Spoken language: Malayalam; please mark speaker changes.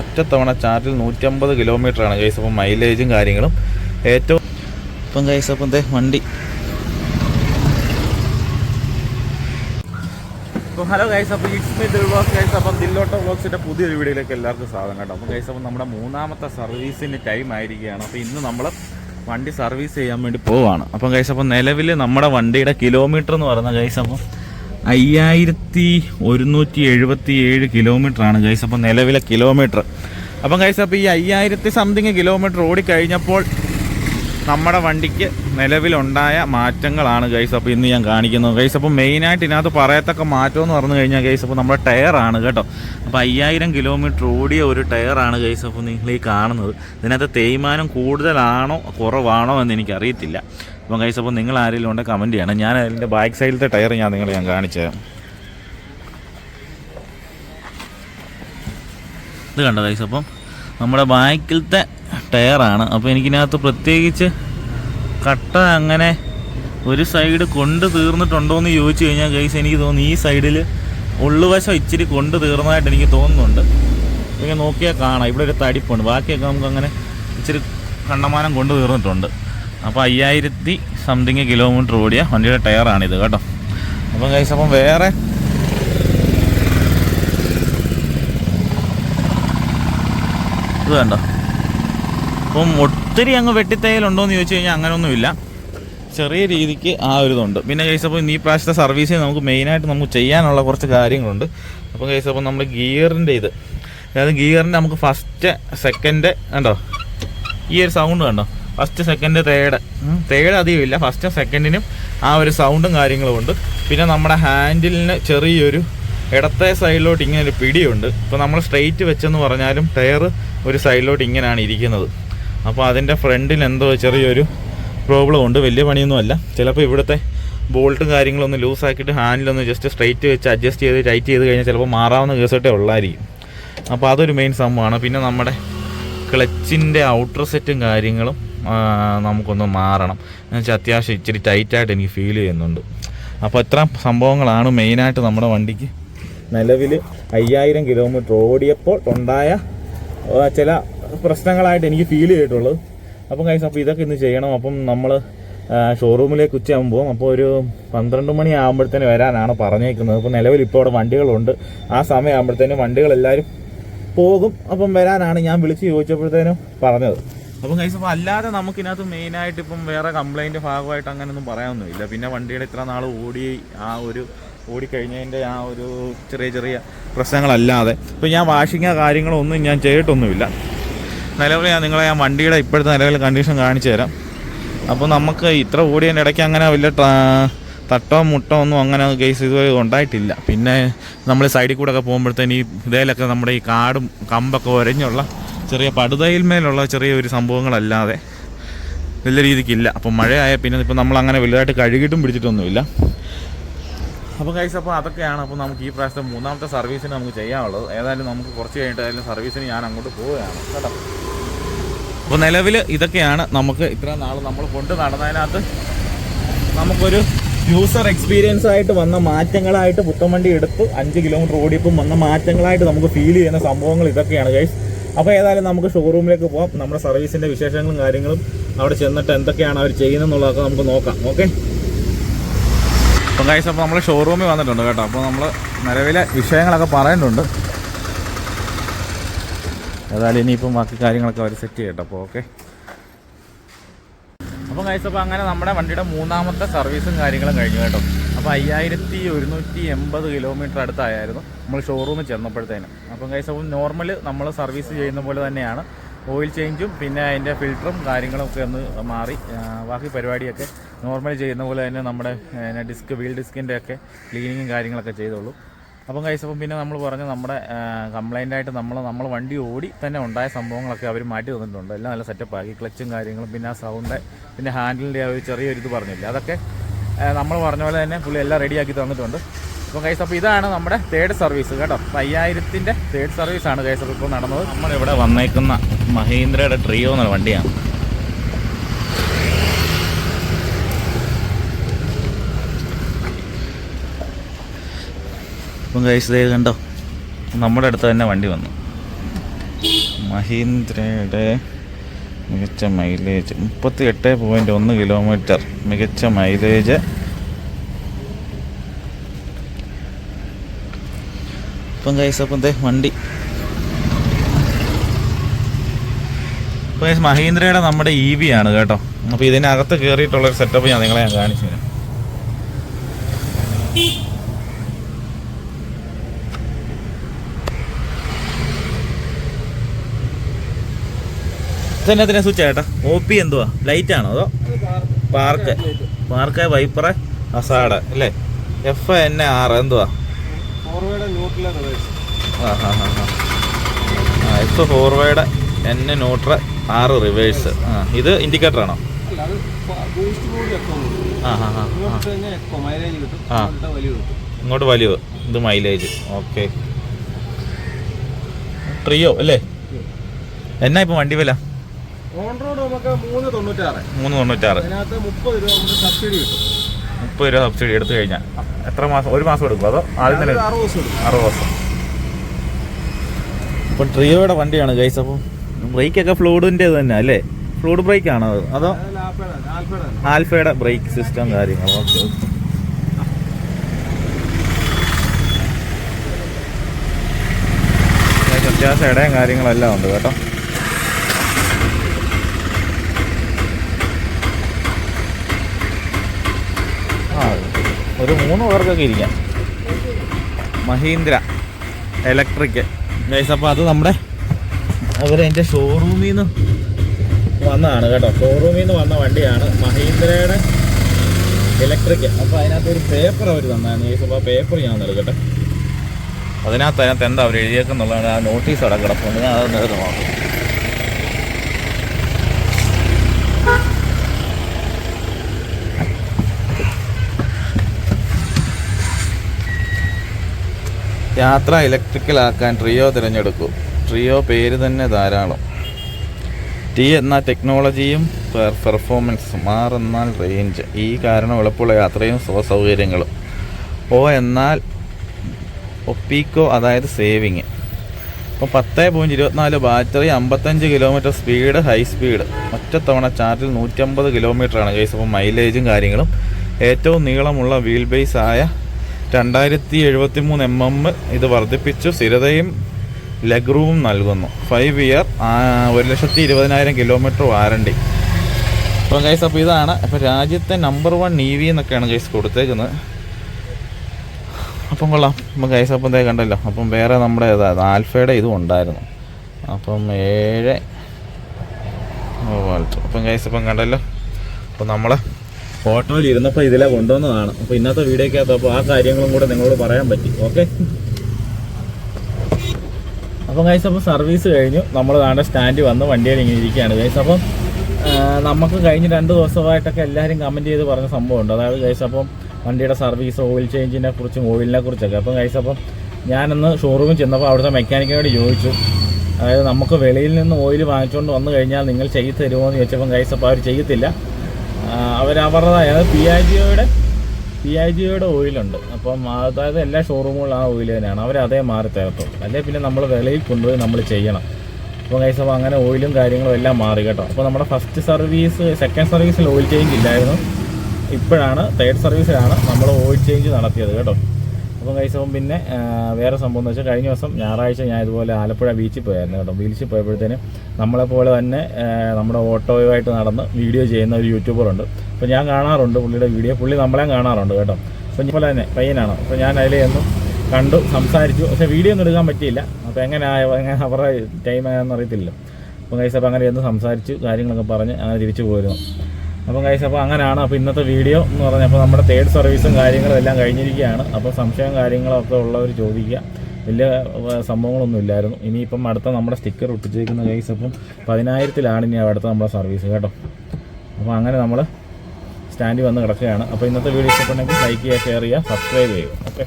Speaker 1: ഒറ്റത്തവണ ചാർജിൽ നൂറ്റമ്പത് കിലോമീറ്ററാണ് ഗൈസ് അപ്പം മൈലേജും കാര്യങ്ങളും ഏറ്റവും ഇപ്പം ഗൈസ് അപ്പം ദേ വണ്ടി. അപ്പോൾ ഹലോ ഗൈസ് അപ്പോൾ ഇറ്റ്സ് മീ വ്ളോഗ്സ് ഗൈസ് അപ്പം ദില്ലോട്ടോ വ്ളോഗ്സിന്റെ പുതിയൊരു വീഡിയോയിലേക്ക് എല്ലാവർക്കും സ്വാഗതം കേട്ടോ. അപ്പോൾ ഗൈസ് അപ്പം നമ്മുടെ മൂന്നാമത്തെ സർവീസിന്റെ ടൈം ആയിരിക്കുകയാണ്. അപ്പോൾ ഇന്ന് നമ്മൾ വണ്ടി സർവീസ് ചെയ്യാൻ വേണ്ടി പോവാണ്. അപ്പം ഗൈസ് അപ്പം നിലവിൽ നമ്മുടെ വണ്ടിയുടെ കിലോമീറ്റർ എന്ന് പറയുന്ന ഗൈസ് അപ്പം അയ്യായിരത്തി ഒരുന്നൂറ്റി എഴുപത്തി ഏഴ് കിലോമീറ്റർ ആണ് ഗൈസ് അപ്പം നിലവിലെ കിലോമീറ്റർ. അപ്പം ഗൈസ് അപ്പോൾ ഈ അയ്യായിരത്തി സംതിങ് കിലോമീറ്റർ ഓടിക്കഴിഞ്ഞപ്പോൾ നമ്മുടെ വണ്ടിക്ക് നിലവിലുണ്ടായ മാറ്റങ്ങളാണ് ഗൈസ് അപ്പോൾ ഇന്ന് ഞാൻ കാണിക്കുന്നത്. ഗൈസ് അപ്പോൾ മെയിനായിട്ട് ഇതിനകത്ത് പറയത്തക്ക മാറ്റം എന്ന് പറഞ്ഞു കഴിഞ്ഞാൽ ഗൈസ് അപ്പോൾ നമ്മുടെ ടയറാണ് കേട്ടോ. അപ്പോൾ അയ്യായിരം കിലോമീറ്റർ ഓടിയ ഒരു ടയറാണ് ഗൈസ് അപ്പോൾ നിങ്ങൾ ഈ കാണുന്നത്. ഇതിനകത്ത് തേയ്മാനം കൂടുതലാണോ കുറവാണോ എന്ന് എനിക്കറിയത്തില്ല. അപ്പോൾ കൈസ് അപ്പോൾ നിങ്ങൾ ആരെങ്കിലും ഉണ്ടെങ്കിൽ കമന്റ് ചെയ്യണം. ഞാൻ അതിന്റെ ബാക്ക് സൈഡിലത്തെ ടയർ ഞാൻ നിങ്ങളെ ഞാൻ കാണിച്ചത് ഇത് കണ്ടോ ഗൈസ് അപ്പം നമ്മുടെ ബാക്കിലത്തെ ടയറാണ് അപ്പോൾ എനിക്കിനകത്ത് പ്രത്യേകിച്ച് കട്ട അങ്ങനെ ഒരു സൈഡ് കൊണ്ട് തീർന്നിട്ടുണ്ടോ എന്ന് ചോദിച്ചു കഴിഞ്ഞാൽ ഗൈസ് എനിക്ക് തോന്നുന്നു ഈ സൈഡിൽ ഉള്ളുവശം ഇച്ചിരി കൊണ്ട് തീർന്നതായിട്ട് എനിക്ക് തോന്നുന്നുണ്ട്. ഇങ്ങനെ നോക്കിയാൽ കാണാം. ഇവിടെ ഒരു തടിപ്പുണ്ട്. ബാക്കിയൊക്കെ നമുക്ക് അങ്ങനെ ഇച്ചിരി കണ്ടമാനം കൊണ്ട് തീർന്നിട്ടുണ്ട്. അപ്പോൾ അയ്യായിരത്തി സംതിങ് കിലോമീറ്റർ ഓടിയ വണ്ടിയുടെ ടയറാണിത് കേട്ടോ. അപ്പം കൈസ് അപ്പം വേറെ ഇത് കണ്ടോ? അപ്പം ഒത്തിരി അങ്ങ് വെട്ടിത്തയ്യലുണ്ടോ എന്ന് ചോദിച്ചു കഴിഞ്ഞാൽ അങ്ങനെയൊന്നുമില്ല ചെറിയ രീതിക്ക് ആ ഒരു ഇതുണ്ട്. പിന്നെ കൈസ് അപ്പോൾ ഈ പ്രാവശ്യത്തെ സർവീസിൽ നമുക്ക് മെയിനായിട്ട് നമുക്ക് ചെയ്യാനുള്ള കുറച്ച് കാര്യങ്ങളുണ്ട്. അപ്പം കൈസ് അപ്പോൾ നമ്മൾ ഗിയറിന്റെ ഇത്. അതായത് ഗിയറിന്റെ നമുക്ക് ഫസ്റ്റ് സെക്കൻഡ് കണ്ടോ? ഈ ഒരു സൗണ്ട് കണ്ടോ? ഫസ്റ്റ് സെക്കൻഡ് തേർഡ് തേർഡ് അധികം ഇല്ല. ഫസ്റ്റും സെക്കൻഡിനും ആ ഒരു സൗണ്ടും കാര്യങ്ങളും ഉണ്ട് പിന്നെ നമ്മുടെ ഹാൻഡിലിന് ചെറിയൊരു ഇടത്തെ സൈഡിലോട്ട് ഇങ്ങനെ ഒരു പിടിയുണ്ട്. ഇപ്പോൾ നമ്മൾ സ്ട്രെയിറ്റ് വെച്ചെന്ന് പറഞ്ഞാലും ടയർ ഒരു സൈഡിലോട്ട് ഇങ്ങനെയാണ് ഇരിക്കുന്നത്. അപ്പോൾ അതിന്റെ ഫ്രണ്ടിൽ എന്തോ ചെറിയൊരു പ്രോബ്ലം ഉണ്ട്. വലിയ പണിയൊന്നുമല്ല ചിലപ്പോൾ ഇവിടുത്തെ ബോൾട്ടും കാര്യങ്ങളൊന്ന് ലൂസാക്കിയിട്ട് ഹാൻഡിലൊന്ന് ജസ്റ്റ് സ്ട്രെയിറ്റ് വെച്ച് അഡ്ജസ്റ്റ് ചെയ്ത് ടൈറ്റ് ചെയ്ത് കഴിഞ്ഞാൽ ചിലപ്പോൾ മാറാവുന്ന കേസട്ടേ ഉള്ളായിരിക്കും. അപ്പോൾ അതൊരു മെയിൻ സംഭവമാണ്. പിന്നെ നമ്മുടെ ക്ലച്ചിന്റെ ഔട്ടർ സെറ്റും കാര്യങ്ങളും നമുക്കൊന്ന് മാറണം. എന്ന് വെച്ചാൽ അത്യാവശ്യം ഇച്ചിരി ടൈറ്റായിട്ട് എനിക്ക് ഫീൽ ചെയ്യുന്നുണ്ട്. അപ്പോൾ ഇത്ര സംഭവങ്ങളാണ് മെയിനായിട്ട് നമ്മുടെ വണ്ടിക്ക്. നിലവിൽ അയ്യായിരം കിലോമീറ്റർ ഓടിയപ്പോൾ ഉണ്ടായ ചില പ്രശ്നങ്ങളായിട്ട് എനിക്ക് ഫീൽ ചെയ്തിട്ടുള്ളത്. അപ്പം കൈസ് അപ്പോൾ ഇതൊക്കെ ഇന്ന് ചെയ്യണം. അപ്പം നമ്മൾ ഷോറൂമിലേക്ക് ഉച്ചയാകുമ്പോൾ അപ്പോൾ ഒരു പന്ത്രണ്ട് മണി ആകുമ്പോഴത്തേന് വരാനാണ് പറഞ്ഞേക്കുന്നത്. അപ്പോൾ നിലവിൽ ഇപ്പോൾ അവിടെ വണ്ടികളുണ്ട്. ആ സമയം ആകുമ്പോഴത്തേനും വണ്ടികളെല്ലാവരും പോകും. അപ്പം വരാനാണ് ഞാൻ വിളിച്ച് ചോദിച്ചപ്പോഴത്തേനും പറഞ്ഞത്. അപ്പം കൈസ് അപ്പോൾ അല്ലാതെ നമുക്കിനകത്ത് മെയിനായിട്ട് ഇപ്പം വേറെ കംപ്ലൈന്റ് ഭാഗമായിട്ട് അങ്ങനെയൊന്നും പറയാനൊന്നുമില്ല പിന്നെ വണ്ടിയുടെ ഇത്ര നാൾ ഓടി ആ ഒരു ഓടിക്കഴിഞ്ഞതിന്റെ ആ ഒരു ചെറിയ ചെറിയ പ്രശ്നങ്ങളല്ലാതെ. ഇപ്പം ഞാൻ വാഷിങ്ങോ കാര്യങ്ങളോ ഒന്നും ഞാൻ ചെയ്തിട്ടൊന്നുമില്ല. നിലവിൽ ഞാൻ നിങ്ങളെ ഞാൻ വണ്ടിയുടെ ഇപ്പോഴത്തെ നിലവിൽ കണ്ടീഷൻ കാണിച്ചു തരാം. അപ്പോൾ നമുക്ക് ഇത്ര ഓടിയതിന്റെ ഇടയ്ക്ക് അങ്ങനെ വലിയ തട്ടോ മുട്ടോ ഒന്നും അങ്ങനെ കേസ് ഇതുവരെ ഉണ്ടായിട്ടില്ല. പിന്നെ നമ്മൾ സൈഡിൽ കൂടെ ഒക്കെ പോകുമ്പോഴത്തേന് ഈ ഇതേലൊക്കെ നമ്മുടെ ഈ കാടും കമ്പൊക്കെ ഒരഞ്ഞുള്ള ചെറിയ പടുതയിന്മേലുള്ള ചെറിയ ഒരു സംഭവങ്ങളല്ലാതെ വലിയ രീതിക്കില്ല. അപ്പം മഴയായ പിന്നെ ഇപ്പം നമ്മൾ അങ്ങനെ വലുതായിട്ട് കഴുകിയിട്ടും പിടിച്ചിട്ടൊന്നുമില്ല. അപ്പോൾ കൈസ് അപ്പോൾ അതൊക്കെയാണ് അപ്പോൾ നമുക്ക് ഈ പ്രാവശ്യത്തെ മൂന്നാമത്തെ സർവീസിന് നമുക്ക് ചെയ്യാനുള്ളത്. ഏതായാലും നമുക്ക് കുറച്ച് കഴിഞ്ഞിട്ട് ഏതായാലും സർവീസിന് ഞാൻ അങ്ങോട്ട് പോവുകയാണ്. കേട്ടോ. അപ്പോൾ നിലവിൽ ഇതൊക്കെയാണ് നമുക്ക് ഇത്ര നാൾ നമ്മൾ കൊണ്ട് നടന്നതിനകത്ത് നമുക്കൊരു യൂസർ എക്സ്പീരിയൻസ് ആയിട്ട് വന്ന മാറ്റങ്ങളായിട്ട് പുത്തൻവണ്ടി എടുത്ത് അഞ്ച് കിലോമീറ്റർ ഓടിയപ്പം വന്ന മാറ്റങ്ങളായിട്ട് നമുക്ക് ഫീൽ ചെയ്യുന്ന സംഭവങ്ങൾ ഇതൊക്കെയാണ് ഗൈസ് അപ്പോൾ ഏതായാലും നമുക്ക് ഷോറൂമിലേക്ക് പോകാം നമ്മുടെ സർവീസിന്റെ വിശേഷങ്ങളും കാര്യങ്ങളും അവിടെ ചെന്നിട്ട് എന്തൊക്കെയാണ് അവർ ചെയ്യുന്നതെന്നുള്ളതൊക്കെ നമുക്ക് നോക്കാം. ഓക്കെ അപ്പം കഴിച്ചപ്പോൾ നമ്മൾ ഷോറൂമിൽ വന്നിട്ടുണ്ട് കേട്ടോ. അപ്പോൾ നമ്മൾ നിലവിലെ വിഷയങ്ങളൊക്കെ പറയുന്നുണ്ട്. ഏതായാലും ഇനിയിപ്പം ബാക്കി കാര്യങ്ങളൊക്കെ അവർ സെറ്റ് ചെയ്യട്ടെ അപ്പോൾ ഓക്കെ അപ്പം കഴിച്ചപ്പോൾ അങ്ങനെ നമ്മുടെ വണ്ടിയുടെ മൂന്നാമത്തെ സർവീസും കാര്യങ്ങളും കഴിഞ്ഞു കേട്ടോ. അപ്പോൾ അയ്യായിരത്തി ഒരുന്നൂറ്റി എൺപത് കിലോമീറ്റർ അടുത്തായിരുന്നു നമ്മൾ ഷോറൂമിൽ ചെന്നപ്പോഴത്തേനും. അപ്പം കൈസ നോർമൽ നമ്മൾ സർവീസ് ചെയ്യുന്ന പോലെ തന്നെയാണ്. ഓയിൽ ചേഞ്ചും പിന്നെ അതിന്റെ ഫിൽറ്ററും കാര്യങ്ങളും ഒക്കെ ഒന്ന് മാറി. ബാക്കി പരിപാടിയൊക്കെ നോർമൽ ചെയ്യുന്ന പോലെ തന്നെ നമ്മുടെ ഡിസ്ക് വീൽ ഡിസ്കിന്റെ ഒക്കെ ക്ലീനിങ്ങും കാര്യങ്ങളൊക്കെ ചെയ്തോളൂ. അപ്പം കഴിച്ചപ്പം പിന്നെ നമ്മൾ പറഞ്ഞു നമ്മുടെ കംപ്ലൈന്റ് ആയിട്ട് നമ്മൾ നമ്മൾ വണ്ടി ഓടി തന്നെ ഉണ്ടായ സംഭവങ്ങളൊക്കെ അവർ മാറ്റി തന്നിട്ടുണ്ട്. എല്ലാം നല്ല സെറ്റപ്പാക്കി ക്ലച്ചും കാര്യങ്ങളും പിന്നെ ആ സൗണ്ട് പിന്നെ ഹാൻഡിലിന്റെ ആ ഒരു ചെറിയൊരു ഇത് പറഞ്ഞില്ല? അതൊക്കെ നമ്മൾ പറഞ്ഞ പോലെ തന്നെ പുള്ളി എല്ലാം റെഡിയാക്കി തന്നിട്ടുണ്ട്. അപ്പോൾ കൈസ് അപ്പോൾ ഇതാണ് നമ്മുടെ തേർഡ് സർവീസ് കേട്ടോ. അയ്യായിരത്തിന്റെ തേർഡ് സർവീസാണ് കൈസ് അപ്പോൾ ഇപ്പോൾ നടന്നത്. നമ്മളിവിടെ വന്നേക്കുന്ന മഹീന്ദ്രയുടെ ട്രിയോ എന്ന വണ്ടിയാണ്. ഇപ്പം കൈസ് ദേ കണ്ടോ? നമ്മുടെ അടുത്ത് തന്നെ വണ്ടി വന്നു. മഹീന്ദ്രയുടെ മികച്ച മൈലേജ്. മുപ്പത്തി എട്ട് പോയിന്റ് ഒന്ന് കിലോമീറ്റർ. മികച്ച മൈലേജ്. ഇപ്പം കൈസ് ദേ വണ്ടി. ഇപ്പം മഹീന്ദ്രയുടെ നമ്മുടെ ഇ വി ആണ് കേട്ടോ. അപ്പോൾ ഇതിനകത്ത് കയറിയിട്ടുള്ളൊരു സെറ്റപ്പ് ഞാൻ നിങ്ങളെ ഞാൻ കാണിച്ചു തരാം ഇതെന്നതിനെ സ്വിച്ച് ചേട്ടാ ഒ പി എന്തുവാ? ലൈറ്റ് ആണോ അതോ? പാർക്ക് പാർക്ക് വൈപ്പറ അസാഡ് അല്ലേ? എഫ് എൻ ആർ എന്തുവാ? F forward N neutral R reverse ആ ഇത് ഇൻഡിക്കേറ്റർ ആണോ?
Speaker 2: ഇങ്ങോട്ട് വലിയ
Speaker 1: ഇത് മൈലേജ് ഓക്കെ ട്രിയോ അല്ലേ? എന്നാ ഇപ്പം വണ്ടി വില?
Speaker 2: ഓൺ റോഡ് നമുക്ക് മൂന്ന് തൊണ്ണൂറ്റാറ്.
Speaker 1: മൂന്ന് തൊണ്ണൂറ്റാറ്.
Speaker 2: അതിനകത്ത് മുപ്പത് രൂപ നമുക്ക് സബ്സിഡി കിട്ടും.
Speaker 1: മുപ്പത് രൂപ സബ്സിഡി എടുത്തു കഴിഞ്ഞാൽ എത്ര മാസം ഒരു മാസം എടുക്കും അതോ ആദ്യം തന്നെ
Speaker 2: അറുപത് ദിവസം എടുക്കും.
Speaker 1: അറുപത് ദിവസം. ഇപ്പം ട്രിയോയുടെ വണ്ടിയാണ് ഗൈസ് അപ്പം ബ്രേക്കൊക്കെ ഫ്ലൂഡിന്റെ തന്നെ അല്ലേ? ഫ്ലൂഡ് ബ്രേക്ക് ആണോ അത് അതോ
Speaker 2: ആൽഫയുടെ ആൽഫയുടെ
Speaker 1: ആൽഫയുടെ ബ്രേക്ക് സിസ്റ്റം കാര്യങ്ങൾ ഓക്കെ അത്യാവശ്യം ഇടയും കാര്യങ്ങളെല്ലാം ഉണ്ട് കേട്ടോ. ആ ഒരു മൂന്ന് പേർക്കൊക്കെ ഇരിക്കാം. മഹീന്ദ്ര ഇലക്ട്രിക്. ഗൈസ് അപ്പോൾ അത് നമ്മുടെ അവർ എന്റെ ഷോറൂമിൽ നിന്ന് വന്നതാണ് കേട്ടോ. ഷോറൂമിൽ നിന്ന് വന്ന വണ്ടിയാണ് മഹീന്ദ്രയുടെ ഇലക്ട്രിക്. അപ്പോൾ അതിനകത്ത് ഒരു പേപ്പർ അവർ തന്നായിരുന്നു ഗൈസ് അപ്പോൾ ആ പേപ്പർ ഞാൻ നൽകട്ടെ അതിനകത്ത് അതിനകത്ത് എന്താ അവർ എഴുതിയേക്കുന്നുള്ളതാണ് ആ നോട്ടീസ് അവിടെ കിടപ്പുണ്ട്. ഞാൻ അതൊന്ന് എടുത്ത് നോക്കാം. യാത്ര ഇലക്ട്രിക്കലാക്കാൻ ട്രിയോ തിരഞ്ഞെടുക്കും. ട്രിയോ പേര് തന്നെ ധാരാളം. ടി എന്നാൽ ടെക്നോളജിയും പെർ- പെർഫോമൻസും ആർ എന്നാൽ റേഞ്ച് ഈ കാരണം എളുപ്പമുള്ള യാത്രയും സുഖസൗകര്യങ്ങളും ഓ എന്നാൽ ഒപ്പീക്കോ അതായത് സേവിങ് ഇപ്പോൾ പത്ത് പോയിന്റ് ഇരുപത്തിനാല് ബാറ്ററി അമ്പത്തഞ്ച് കിലോമീറ്റർ സ്പീഡ് ഹൈ സ്പീഡ് ഒറ്റത്തവണ ചാർജിൽ നൂറ്റമ്പത് കിലോമീറ്ററാണ് കേസ് അപ്പോൾ മൈലേജും കാര്യങ്ങളും ഏറ്റവും നീളമുള്ള വീൽ ബേസ് ആയ രണ്ടായിരത്തി എഴുപത്തി മൂന്ന് എം എം ഇത് വർദ്ധിപ്പിച്ചു. സ്ഥിരതയും ലെഗ് നൽകുന്നു. ഫൈവ് ഇയർ ഒരു ലക്ഷത്തി ഇരുപതിനായിരം കിലോമീറ്റർ വാറണ്ടി അപ്പം ഗൈസ് അപ്പോൾ ഇതാണ്. അപ്പോൾ രാജ്യത്തെ നമ്പർ വൺ ഇ വി എന്നൊക്കെയാണ് ഗൈസ് കൊടുത്തേക്കുന്നത്. അപ്പം കൊള്ളാം. അപ്പം ഗൈസ് അപ്പം ദേ കണ്ടല്ലോ. അപ്പം വേറെ നമ്മുടെ ആൽഫയുടെ ഇതും ഉണ്ടായിരുന്നു. അപ്പം ഏഴ്. അപ്പം ഗൈസ് അപ്പം കണ്ടല്ലോ. അപ്പം നമ്മൾ ഫോട്ടോയിൽ ഇരുന്നപ്പോൾ ഇതിലെ കൊണ്ടുവന്നതാണ്. അപ്പോൾ ഇന്നത്തെ വീഡിയോക്കകത്ത് അപ്പോൾ ആ കാര്യങ്ങളും കൂടെ നിങ്ങളോട് പറയാൻ പറ്റി. ഓക്കെ? അപ്പം ഗൈസ് അപ്പോൾ സർവീസ് കഴിഞ്ഞു. നമ്മൾ താണ്ട സ്റ്റാൻഡ് വന്ന് വണ്ടിയിൽ ഇങ്ങനെ ഇരിക്കുകയാണ് ഗൈസ് അപ്പം നമുക്ക് കഴിഞ്ഞ രണ്ട് ദിവസമായിട്ടൊക്കെ എല്ലാവരും കമന്റ് ചെയ്ത് പറഞ്ഞ സംഭവമുണ്ട്. അതായത് ഗൈസ് അപ്പം വണ്ടിയുടെ സർവീസ് ഓയിൽ ചേഞ്ചിനെ കുറിച്ചും ഓയിലിനെ കുറിച്ചൊക്കെ. അപ്പം ഗൈസ് അപ്പം ഞാനന്ന് ഷോറൂമിൽ ചെന്നപ്പോൾ അവിടുത്തെ മെക്കാനിക്കിനോട് ചോദിച്ചു. അതായത് നമുക്ക് വെളിയിൽ നിന്ന് ഓയിൽ വാങ്ങിച്ചുകൊണ്ട് വന്നു കഴിഞ്ഞാൽ നിങ്ങൾ ചെയ്ത് തരുമോ എന്ന് ചോദിച്ചപ്പം ഗൈസ് അപ്പോൾ അവർ ചെയ്യത്തില്ല. അതായത് പി ഐ ജിയുടെ പി ഐ ജിയുടെ ഓയിലുണ്ട്. അപ്പം അതായത് എല്ലാ ഷോറൂമുകളിലും ആ ഓയിൽ തന്നെയാണ്. അവർ അതേ മാറി തരത്തുള്ളൂ അല്ലെ? പിന്നെ നമ്മൾ വിലയിൽ കൊണ്ടുപോയി നമ്മൾ ചെയ്യണം. അപ്പോൾ കൈസ് അപ്പോൾ അങ്ങനെ ഓയിലും കാര്യങ്ങളും എല്ലാം മാറി കേട്ടോ. അപ്പോൾ നമ്മുടെ ഫസ്റ്റ് സർവീസ് സെക്കൻഡ് സർവീസിൽ ഓയിൽ ചേഞ്ച് ഇല്ലായിരുന്നു. ഇപ്പോഴാണ് തേർഡ് സർവീസിലാണ് നമ്മൾ ഓയിൽ ചേഞ്ച് നടത്തിയത് കേട്ടോ. അപ്പം കഴിച്ചപ്പം അപ്പം പിന്നെ വേറെ സംഭവം എന്ന് വെച്ചാൽ കഴിഞ്ഞ ദിവസം ഞായറാഴ്ച ഞാൻ ഇതുപോലെ ആലപ്പുഴ ബീച്ചിൽ പോയായിരുന്നു കേട്ടോ. ബീച്ചിൽ പോയപ്പോഴത്തേനും നമ്മളെപ്പോലെ തന്നെ നമ്മുടെ ഓട്ടോയുമായിട്ട് നടന്ന് വീഡിയോ ചെയ്യുന്ന ഒരു യൂട്യൂബറുണ്ട് അപ്പോൾ ഞാൻ കാണാറുണ്ട് പുള്ളിയുടെ വീഡിയോ പുള്ളി നമ്മളെയും കാണാറുണ്ട് കേട്ടോ. അപ്പോൾ ഇതുപോലെ തന്നെ പയ്യനാണ്. അപ്പോൾ ഞാൻ അതിൽ ചെന്നു കണ്ടു സംസാരിച്ചു. പക്ഷേ വീഡിയോ ഒന്നും എടുക്കാൻ പറ്റിയില്ല. അപ്പോൾ എങ്ങനെ എങ്ങനെ അവരുടെ ടൈം ആയെന്ന് അറിയത്തില്ല അപ്പോൾ കൈസ് അപ്പോൾ അങ്ങനെ ചെന്ന് സംസാരിച്ചു കാര്യങ്ങളൊക്കെ പറഞ്ഞ് അങ്ങനെ തിരിച്ചു പോയിരുന്നു അപ്പം കൈസ് അപ്പോൾ അങ്ങനെയാണ്. അപ്പോൾ ഇന്നത്തെ വീഡിയോ എന്ന് പറഞ്ഞാൽ അപ്പോൾ നമ്മുടെ തേർഡ് സർവീസും കാര്യങ്ങളും എല്ലാം കഴിഞ്ഞിരിക്കുകയാണ്. അപ്പോൾ സംശയം കാര്യങ്ങളൊക്കെ ഉള്ളവർ ചോദിക്കുക. വലിയ സംഭവങ്ങളൊന്നും ഇല്ലായിരുന്നു. ഇനിയിപ്പം അടുത്ത നമ്മുടെ സ്റ്റിക്കർ ഒട്ടിച്ചിരിക്കുന്ന കൈസ് അപ്പം പതിനായിരത്തിലാണ് ഇനി അടുത്ത നമ്മുടെ സർവീസ് കേട്ടോ. അപ്പോൾ അങ്ങനെ നമ്മൾ സ്റ്റാൻഡിൽ വന്ന് കിടക്കുകയാണ്. അപ്പോൾ ഇന്നത്തെ വീഡിയോ ഇഷ്ടപ്പെട്ടെങ്കിൽ ലൈക്ക് ചെയ്യുക ഷെയർ ചെയ്യുക സബ്സ്ക്രൈബ് ചെയ്യുക. ഓക്കെ